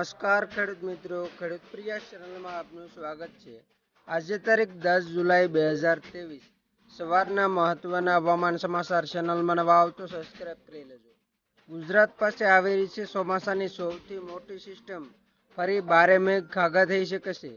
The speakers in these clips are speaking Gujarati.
નમસ્કાર, ખેડૂત મિત્રો. ખેડૂત પ્રિયા ચેનલમાં આપનું સ્વાગત છે. આજે તારીખ દસ જુલાઈ બે હજાર ત્રેવીસ. સવારના મહત્વના હવામાન સમાચાર ચેનલમાં નવા આવતો સબસ્ક્રાઇબ કરી લેજો. ગુજરાત પાસે આવેલી છે ચોમાસાની સૌથી મોટી સિસ્ટમ ફરી બારે મેઘ ખાગા થઈ શકે છે.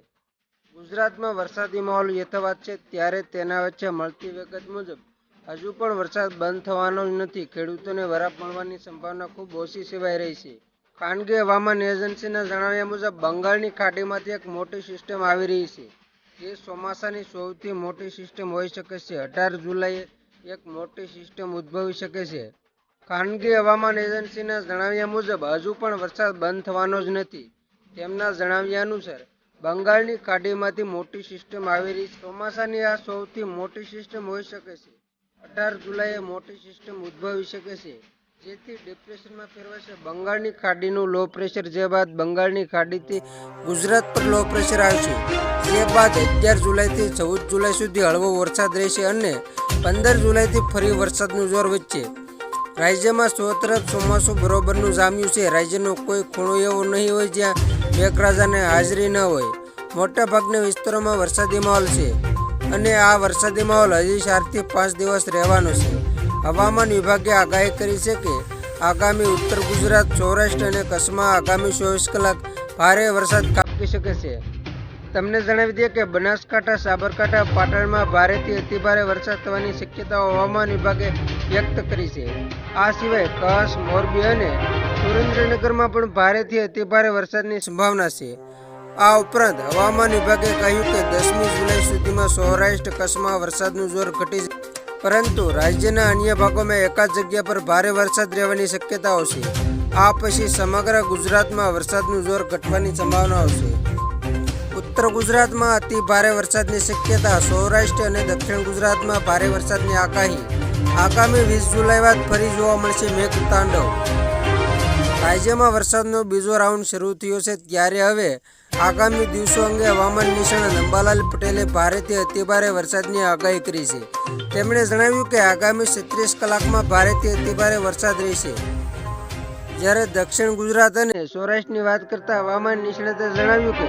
ગુજરાતમાં વરસાદી માહોલ યથાવત છે, ત્યારે તેના વચ્ચે મળતી વિગત મુજબ, હજુ પણ વરસાદ બંધ થવાનો જ નથી. ખેડૂતોને વરાપ મળવાની સંભાવના ખૂબ ઓછી સેવાઈ રહી છે. ખાનગી હવામાન એજન્સીના જણાવ્યા મુજબ, બંગાળની ખાડીમાંથી એક મોટી સિસ્ટમ આવી રહી છે. જે ચોમાસાની સૌથી મોટી સિસ્ટમ હોઈ શકે છે. અઢાર જુલાઈએ એક મોટી સિસ્ટમ ઉદ્ભવી શકે છે. ખાનગી હવામાન એજન્સીના જણાવ્યા મુજબ, હજુ પણ વરસાદ બંધ થવાનો જ નથી. તેમના જણાવ્યા અનુસાર, બંગાળની ખાડીમાંથી મોટી સિસ્ટમ આવી રહી ચોમાસાની આ સૌથી મોટી સિસ્ટમ હોઈ શકે છે. અઢાર જુલાઈએ મોટી સિસ્ટમ ઉદ્ભવી શકે છે. જેથી ડિપ્રેશનમાં ફેરવાશે બંગાળની ખાડીનું લો પ્રેશર જે બાદ બંગાળની ખાડીથી ગુજરાત પર લો પ્રેશર આવશે જે બાદ અગિયાર જુલાઈથી ચૌદ જુલાઈ સુધી હળવો વરસાદ રહેશે અને પંદર જુલાઈથી ફરી વરસાદનું જોર વધશે. રાજ્યમાં સો તરફ ચોમાસું બરોબરનું જામ્યું છે. રાજ્યનો કોઈ ખૂણો એવો નહીં હોય જ્યાં મેઘરાજાને હાજરી ન હોય. મોટા ભાગના વિસ્તારોમાં વરસાદી માહોલ છે અને આ વરસાદી માહોલ હજી ચારથી પાંચ દિવસ રહેવાનો છે. હવામાન વિભાગે આગાહી કરી છે કે આગામી ઉત્તર ગુજરાત, સૌરાષ્ટ્ર અને કચ્છમાં આગામી ચોવીસ કલાક ભારે વરસાદ કાપી શકે છે. તમને જણાવી દઈએ કે બનાસકાંઠા, સાબરકાંઠા, પાટણમાં ભારેથી અતિભારે વરસાદ થવાની શક્યતાઓ હવામાન વિભાગે વ્યક્ત કરી છે. આ સિવાય કચ્છ, મોરબી અને સુરેન્દ્રનગરમાં પણ ભારેથી અતિભારે વરસાદની સંભાવના છે. આ ઉપરાંત હવામાન વિભાગે કહ્યું કે દસમી જુલાઈ સુધીમાં સૌરાષ્ટ્ર, કચ્છમાં વરસાદનું જોર ઘટી પરંતુ રાજ્યના અન્ય ભાગોમાં એકાદ જગ્યા પર ભારે વરસાદ રહેવાની શક્યતાઓ છે. આ પછી સમગ્ર ગુજરાતમાં વરસાદનું જોર ઘટવાની સંભાવનાઓ છે. ઉત્તર ગુજરાતમાં અતિ ભારે વરસાદની શક્યતા, સૌરાષ્ટ્ર અને દક્ષિણ ગુજરાતમાં ભારે વરસાદની આગાહી. આગામી વીસ જુલાઈ બાદ ફરી જોવા મળશે મેઘ તાંડવ રાજ્યમાં વરસાદનો બીજો રાઉન્ડ શરૂ થયો છે ત્યારે હવે આગામી દિવસો અંગે હવામાન નિષ્ણાત અંબાલાલ પટેલે ભારેથી અતિભારે વરસાદની આગાહી કરી છે. તેમણે જણાવ્યું કે આગામી છત્રીસ કલાકમાં ભારેથી અતિભારે વરસાદ રહેશે. જ્યારે દક્ષિણ ગુજરાત અને સૌરાષ્ટ્રની વાત કરતા હવામાન નિષ્ણાતે જણાવ્યું કે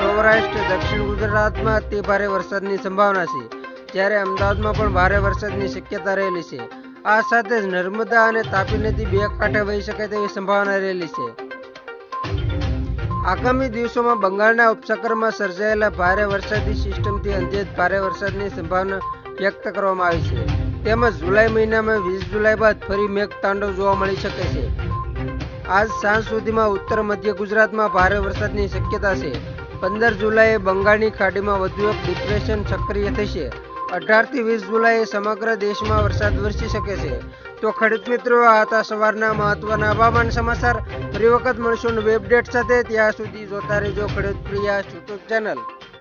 સૌરાષ્ટ્ર, દક્ષિણ ગુજરાતમાં અતિભારે વરસાદની સંભાવના છે. જ્યારે અમદાવાદમાં પણ ભારે વરસાદની શક્યતા રહેલી છે. આ સાથે નર્મદા અને તાપી નદી બે કાંઠે વહી શકે તેવી સંભાવના રહેલી છે. આગામી દિવસોમાં બંગાળના ઉપસાગરમાં સર્જાયેલા ભારે વરસાદી સિસ્ટમથી અંધેજ ભારે વરસાદની સંભાવના વ્યક્ત કરવામાં આવી છે. તેમજ જુલાઈ મહિનામાં વીસ જુલાઈ બાદ ફરી મેઘ તાંડવ જોવા મળી શકે છે. આજ સાંજ સુધીમાં ઉત્તર મધ્ય ગુજરાતમાં ભારે વરસાદની શક્યતા છે. પંદર જુલાઈએ બંગાળની ખાડીમાં વધુ એક ડિપ્રેશન સક્રિય થશે. અઢારથી વીસ જુલાઈએ સમગ્ર દેશમાં વરસાદ વરસી શકે છે. તો ખેડૂત મિત્રો, આ સવારના મહત્વના હવામાન સમાચાર. ફરી વખત મળશું વેબડેટ સાથે. ત્યાં સુધી જોતા રહેજો ખેડૂત પ્રિયા યુટ્યુબ ચેનલ.